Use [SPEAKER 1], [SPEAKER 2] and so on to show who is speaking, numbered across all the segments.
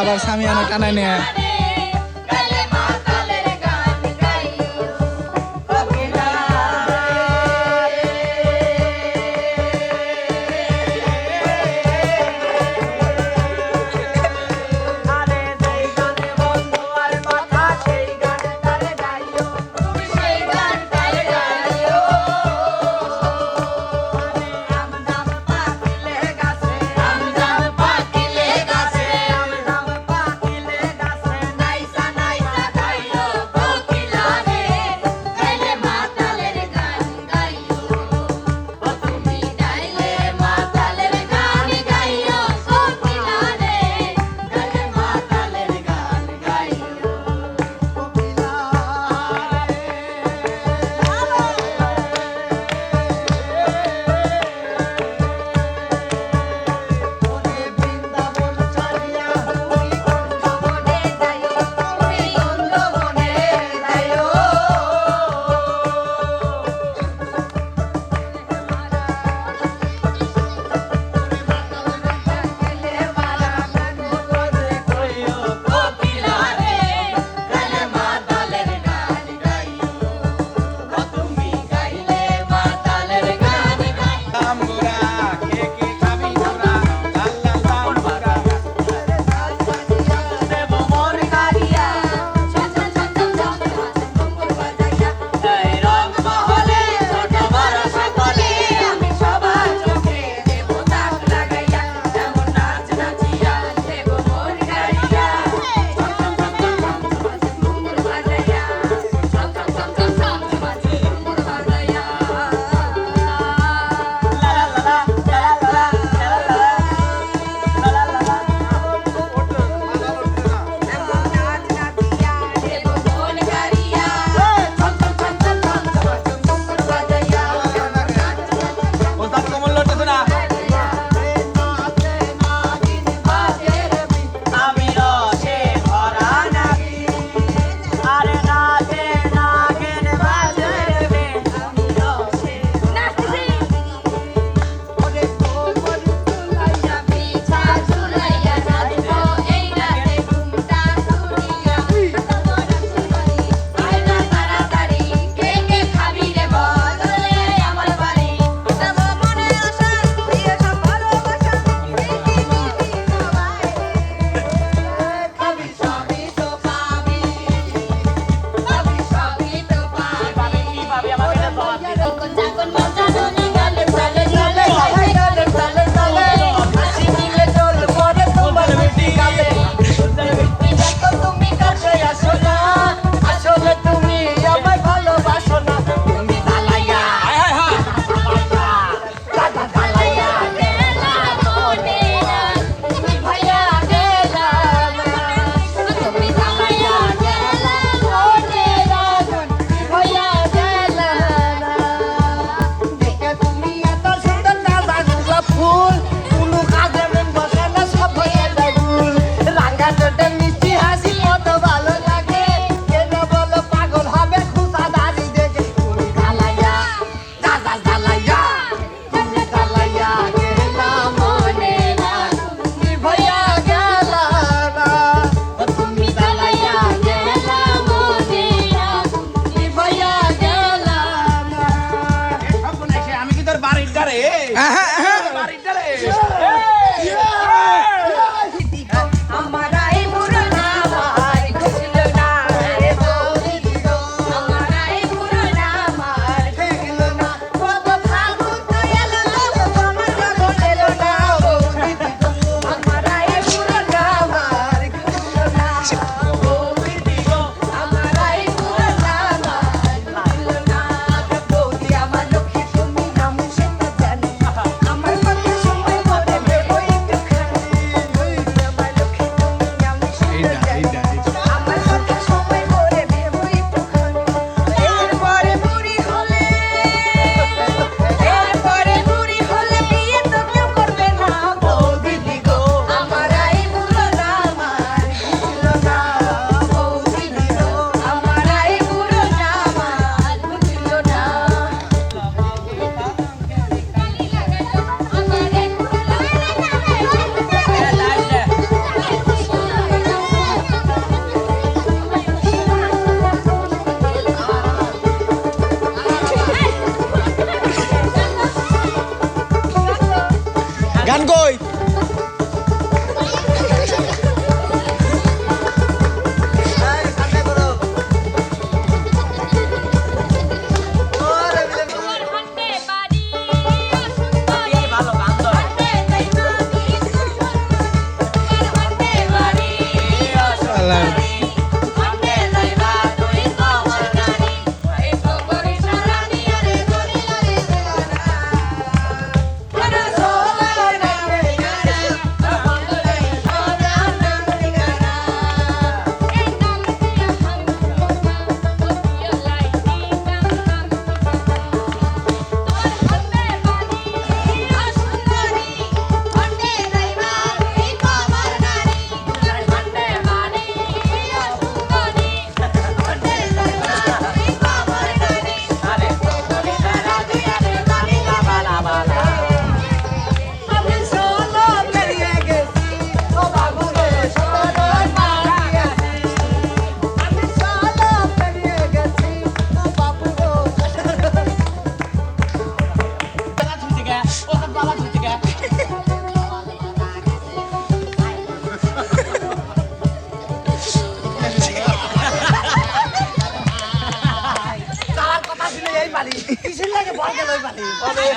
[SPEAKER 1] আবার সামিয়ানা টানা নিয়ে।
[SPEAKER 2] rồi.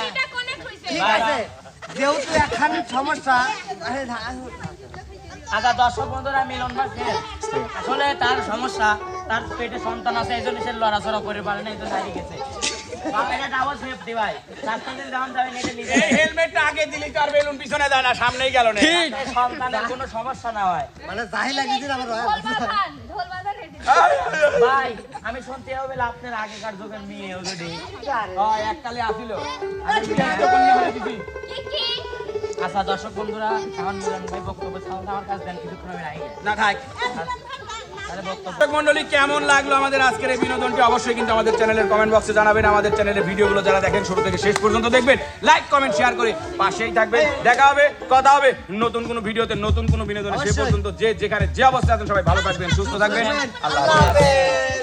[SPEAKER 3] এটা কোনে খুইছে
[SPEAKER 2] ঠিক আছে যেহেতু এখন সমস্যা আরে
[SPEAKER 1] আচ্ছা দর্শক বন্ধুরা মিলন ভাই আসলে তার সমস্যা তার পেটে সন্তান আছে এই জন্য সে লড়াচড়া করে পারে না এই জন্য হারিয়ে গেছে। বাবা, এটা ভাই। রাস্তাতে যখন নিজে
[SPEAKER 4] হেলমেটটা আগে দিলি তো আর বেলুন পিছনে যায় না সামনেই গেল না।
[SPEAKER 1] সন্তানের কোনো সমস্যা না হয়।
[SPEAKER 2] মানে যাই লাগিয়েছিল আমার
[SPEAKER 1] ভাই আমি শুনতে হবে আপনার আগেকার যুগের মেয়ে
[SPEAKER 4] এককালে আসিল।
[SPEAKER 3] কি কি?
[SPEAKER 1] আচ্ছা দর্শক বন্ধুরা এখন বক্তব্য আমার কাছে দেন কিছুক্ষণ আমি
[SPEAKER 4] না থাক। মন্ডলী কেমন লাগল আমাদের আজকের এই বিনোদনটি? অবশ্যই কিন্তু আমাদের চ্যানেলের কমেন্ট বক্সে জানাবেন। আমাদের চ্যানেলের ভিডিওগুলো যারা দেখেন শুরু থেকে শেষ পর্যন্ত দেখবেন। লাইক কমেন্ট শেয়ার করে পাশেই থাকবেন। দেখা হবে কথা হবে। নতুন কোনো ভিডিওতে নতুন কোনো বিনোদনে সে পর্যন্ত যে যেখানে যে অবস্থা আছেন সবাই ভালো থাকবেন সুস্থ থাকবেন। আল্লাহ।
[SPEAKER 2] হাফেজ।